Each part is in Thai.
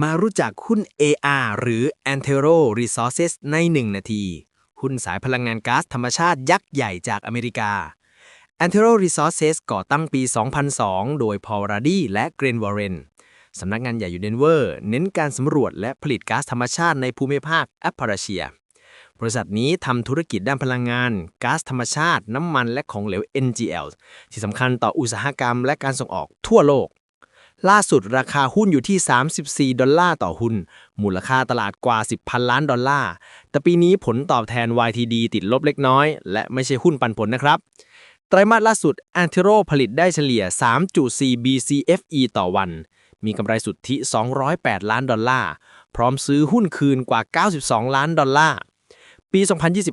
มารู้จักหุ้น AR หรือ Antero Resources ใน 1 นาที หุ้นสายพลังงานก๊าซธรรมชาติยักษ์ใหญ่จากอเมริกา Antero Resources ก่อตั้งปี 2002 โดย Paul Ruddy และ Glen Warren สำนักงานใหญ่อยู่เดนเวอร์ เน้นการสำรวจและผลิตก๊าซธรรมชาติในภูมิภาคแอปพราเชีย บริษัทนี้ทำธุรกิจด้านพลังงานก๊าซธรรมชาติ น้ำมันและของเหลว NGL ที่สำคัญต่ออุตสาหกรรมและการส่งออกทั่วโลก ล่าสุดราคาหุ้นอยู่ที่ 34 ดอลลาร์ต่อหุ้น มูลค่าตลาดกว่า 10 พันล้านดอลลาร์ แต่ปีนี้ผลตอบแทน YTD ติดลบเล็กน้อย และไม่ใช่หุ้นปันผลนะครับ ไตรมาสล่าสุด a n t e r o ผลิตได้เฉลี่ย 3.4 BCFE ต่อวัน มีกำไรสุทธิ 208 ล้านดอลลาร์ พร้อมซื้อหุ้นคืนกว่า 92 ล้านดอลลาร์ ปี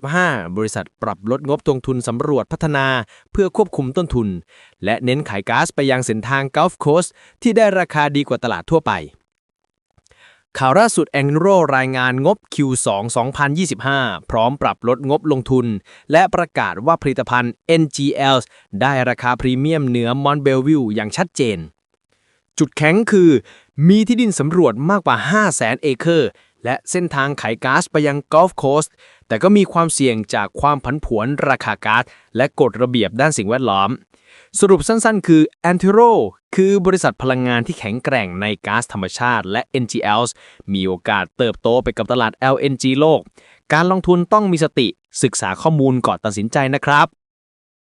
2025 บริษัทปรับลดงบลงทุนสำรวจพัฒนาเพื่อควบคุมต้นทุน และเน้นขายก๊าซไปยังเส้นทาง Gulf Coast ที่ได้ราคาดีกว่าตลาดทั่วไป ข่าวล่าสุด a n g r o รายงานงบ Q2 2025 พร้อมปรับลดงบลงทุน และประกาศว่าผลิตภัณฑ์ NGL ได้ราคาพรีเมียมเหนือ Mont Belvieu อย่างชัดเจน จุดแข็งคือ มีที่ดินสำรวจมากกว่า 500,000 เอเคอร์ และเส้นทางขายก๊าซไปยัง Gulf Coast แต่ก็มีความเสี่ยงจากความผันผวนราคาก๊าซและกฎระเบียบด้านสิ่งแวดล้อม สรุปสั้นๆ คือ a n t e r o คือบริษัทพลังงานที่แข็งแกร่งในก๊าซธรรมชาติและ NGLs มีโอกาสเติบโตไปกับตลาด LNG โลก การลงทุนต้องมีสติศึกษาข้อมูลก่อนตัดสินใจนะครับ